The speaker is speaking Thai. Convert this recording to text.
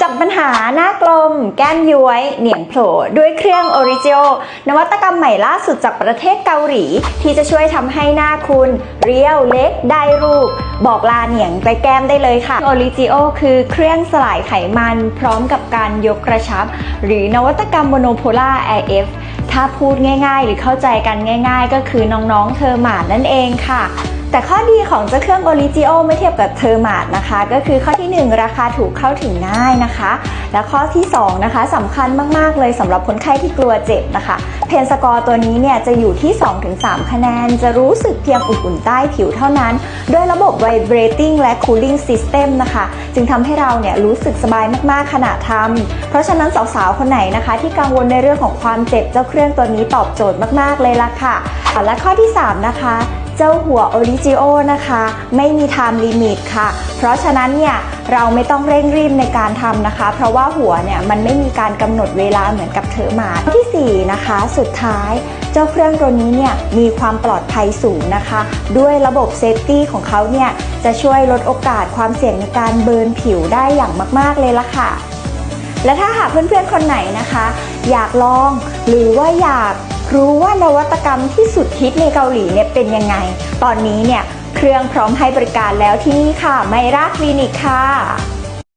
จับปัญหาหน้ากลม แก้มย้วย เหนียงโผล่ด้วยเครื่อง o r i g i o นวัตกรรมใหม่ล่าสุดจากประเทศเกาหลี ที่จะช่วยทำให้หน้าคุณ เรียวเล็กได้รูป บอกลาเหนียงไปแก้มได้เลยค่ะ o r i g i o คือเครื่องสลายไขมัน พร้อมกับการยกกระชับ หรือนวัตกรรม monopolar IF ถ้าพูดง่าย ๆ หรือเข้าใจกันง่าย ๆ ก็คือน้องๆเทอร์มาดนั่นเองค่ะ แต่ข้อดีของเจ้าเครื่อง o r i g i o ไม่เทียบกับเทอร์มาดนะคะ ก็คือข้อที่ 1 ราคาถูกเข้าถึงง่ายนะคะ และข้อที่ 2 นะคะสำคัญมากๆเลยสำหรับคนไข้ที่กลัวเจ็บนะคะ เพนสกอร์ตัวนี้เนี่ยจะอยู่ที่ 2-3 คะแนน จะรู้สึกเพียงอุ่นๆใต้ผิวเท่านั้น ด้วยระบบ vibrating และ cooling system นะคะ จึงทำให้เราเนี่ยรู้สึกสบายมากๆขณะทำเพราะฉะนั้นสาวๆคนไหนนะคะ ที่กังวลในเรื่องของความเจ็บเจ้าเครื่องตัวนี้ตอบโจทย์มากๆเลยล่ะค่ะและข้อที่ 3 นะคะ เจ้าหัว o r i g i o นะคะ ไม่มี time limit ค่ะ เพราะฉะนั้นเนี่ยเราไม่ต้องเร่งรีบในการทำนะคะ เพราะว่าหัวเนี่ยมันไม่มีการกำหนดเวลาเหมือนกับเทอร์มาที่4นะคะ สุดท้ายเจ้าเครื่องตัวนี้เนี่ยมีความปลอดภัยสูงนะคะ ด้วยระบบเซฟตี้ของเขาเนี่ยจะช่วยลดโอกาสความเสี่ยงในการเบิร์นผิวได้อย่างมาก ๆ เลยละค่ะ และถ้าหากเพื่อนๆ คนไหนนะคะ อยากลองหรือว่าอยาก รู้ว่านวัตกรรมที่สุดฮิตในเกาหลีเนี่ยเป็นยังไง ตอนนี้เนี่ยเครื่องพร้อมให้บริการแล้วที่นี่ค่ะ ไมราคลินิกค่ะ